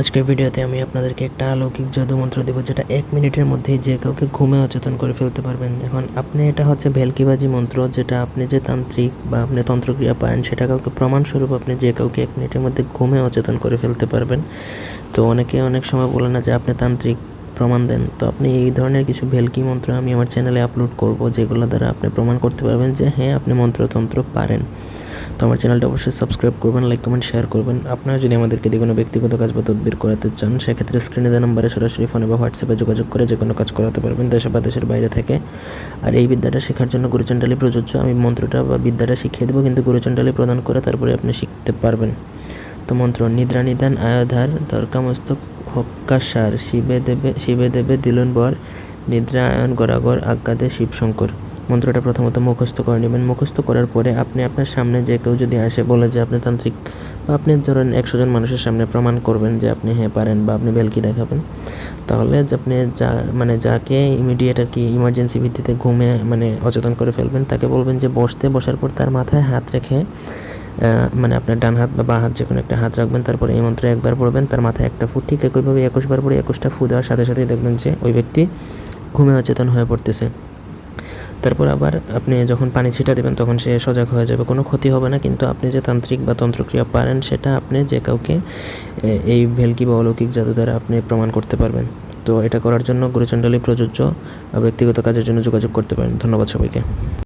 আজকের ভিডিওতে আমি আপনাদেরকে একটা অলৌকিক জাদু মন্ত্র দেবো, যেটা এক মিনিটের মধ্যেই যে কাউকে ঘুমে অচেতন করে ফেলতে পারবেন। এখন আপনি এটা হচ্ছে ভেলকিবাজি মন্ত্র, যেটা আপনি যে তান্ত্রিক বা আপনি তন্ত্রক্রিয়া পান সেটা কাউকে প্রমাণস্বরূপ আপনি যে কাউকে এক মিনিটের মধ্যে ঘুমে অচেতন করে ফেলতে পারবেন। তো অনেকে অনেক সময় বলে না যে আপনি তান্ত্রিক প্রমাণ দেন। তো আপনি এই ধরনের কিছু ভেলকি মন্ত্র আমি আমার চ্যানেলে আপলোড করব, যেগুলো দ্বারা আপনি প্রমাণ করতে পারবেন যে হ্যাঁ আপনি মন্ত্রতন্ত্র পারেন। তো আমার চ্যানেলটা অবশ্যই সাবস্ক্রাইব করবেন, লাইক, কমেন্ট, শেয়ার করবেন। আপনারা যদি আমাদেরকে দিয়ে কোনো ব্যক্তিগত কাজ বা তদবির করাতে চান, সেক্ষেত্রে স্ক্রিনে দেওয়া নম্বরে সরাসরি ফোনে বা হোয়াটসঅ্যাপে যোগাযোগ করে যে কোনো কাজ করাতে পারবেন দেশে বা দেশের বাইরে থেকে। আর এই বিদ্যাটা শেখার জন্য গুরুচণ্ডালি প্রযোজ্য। আমি মন্ত্রটা বা বিদ্যাটা শিখিয়ে দেবো, কিন্তু গুরুচণ্ডালি প্রদান করে তারপরে আপনি শিখতে পারবেন। তো মন্ত্র, নিদ্রা নিদান, আয়াধার দরকামস্তক হক্কাসার শিবে দেবে শিবে দেবে দিলন বর নিদ্রা আয়ন গরাগর, আজ্ঞাদে, শিবশঙ্কর। মন্ত্রটা প্রথমত মুখস্থ করে নেবেন। মুখস্থ করার পরে আপনি আপনার সামনে যে কেউ যদি আসে, বলে যে আপনি তান্ত্রিক, বা আপনি ধরেন একশো জন মানুষের সামনে প্রমাণ করবেন যে আপনি হ্যাঁ পারেন বা আপনি বেলকি দেখাবেন, তাহলে আপনি যা মানে যাকে ইমিডিয়েট আর কি ইমার্জেন্সি ভিত্তিতে ঘুমে মানে অচেতন করে ফেলবেন, তাকে বলবেন যে বসতে বসার পর তার মাথায় হাত রেখে মানে আপনার ডান হাত বা বাঁ হাত যে কোনো একটা হাত রাখবেন, তারপরে এই মন্ত্রে একবার পড়বেন, তার মাথায় একটা ফুট ঠিক একইভাবে একুশবার পরে একুশটা ফু দেওয়ার সাথে সাথেই দেখবেন যে ওই ব্যক্তি ঘুমে অচেতন হয়ে পড়তেছে। তারপর আবার আপনি যখন পানি ছিটা দেবেন, তখন সে সজাগ হয়ে যাবে। কোনো ক্ষতি হবে না, কিন্তু আপনি যে তান্ত্রিক বা তন্ত্রক্রিয়া পারেন, সেটা আপনি যে কাউকে এই ভেলকি বা অলৌকিক জাদু দ্বারা আপনি প্রমাণ করতে পারবেন। তো এটা করার জন্য গুরুচণ্ডালী প্রযোজ্য ব্যক্তিগত কাজের জন্য যোগাযোগ করতে পারেন। ধন্যবাদ সবাইকে।